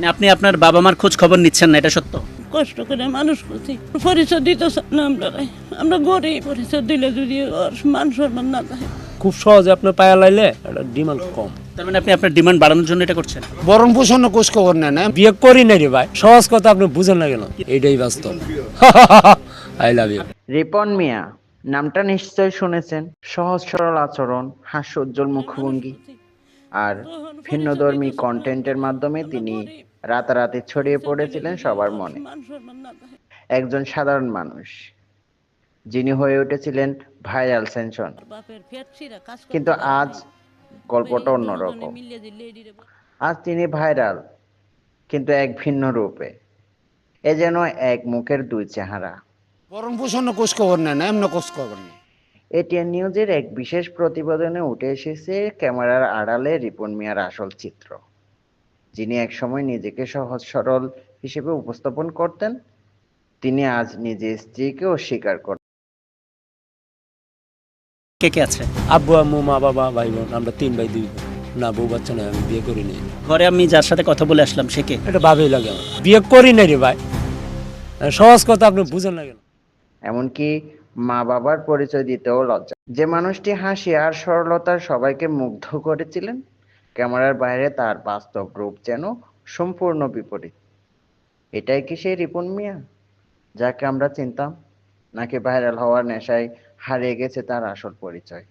মানে আপনি আপনার বাবা মার খোঁজ খবর নিচ্ছেন না এটা সত্য? কষ্ট করে মানুষ করছি পরিচয় দিতে না আমরা আমরা গরিব পরিচয় দিলে যদি মান সম্মান না থাকে। খুব সহজে আপনার পায়া লাইলে এটা ডিমান্ড কম। তার মানে আপনি আপনার ডিমান্ড বাড়ানোর জন্য এটা করছেন? বরণ পোষণ কোষ খবর নেন হ্যাঁ? বিয়ে করি না রে ভাই। সহজ কথা আপনি বুঝেন না কেন? এইটাই বাস্তব। I love you Ripon Mia নামটা নিশ্চয় শুনেছেন। সহজ সরল আচরণ হাস্যোজ্জ্বল মুখভঙ্গি। আর ভিন্নধর্মী কন্টেন্টের মাধ্যমে তিনি রাতারাতি ছড়িয়ে পড়েছিলেন সবার মনে। একজন সাধারণ মানুষ যিনি হয়ে উঠেছিলেন ভাইরাল সেনশন কিন্তু আজ গল্পটা অন্যরকম। আজ তিনি ভাইরাল কিন্তু এক ভিন্ন রূপে। এ যেন এক মুখের দুই চেহারা। বরণ পোষণ কোষ খবর নেন এমন কোষ খবর নেন এটিএন নিউজের এক বিশেষ প্রতিবেদনে উঠে এসেছে ক্যামেরার আড়ালে রিপন মিয়ার আসল চিত্র। যিনি একসময় নিজেকে সহজ সরল হিসেবে উপস্থাপন করতেন তিনি আজ নিজে স্ত্রীকে অস্বীকার করেন কে কে আছে? আব্বু আম্মু মা বাবা ভাই বোন আমরা তিন ভাই দুই না বউ বাচ্চা নয় আমি বিয়ে করি নাই। ঘরে আমি যার সাথে কথা বলে আসলাম সে কে? এটা ভাবেই লাগে আমার। বিয়ে করি না রে ভাই। সহজ কথা আপনি বুঝেন না কেন? এমনকি মা বাবার পরিচয় দিতেও লজ্জা। যে মানুষটি হাসি আর সরলতার সবাইকে মুগ্ধ করেছিলেন ক্যামেরার বাইরে তার বাস্তব রূপ যেন সম্পূর্ণ বিপরীত। এটাই কি সেই রিপন মিয়া? যাকে আমরা চিনতাম? নাকি ভাইরাল হওয়ার নেশায় হারিয়ে গেছে তার আসল পরিচয়?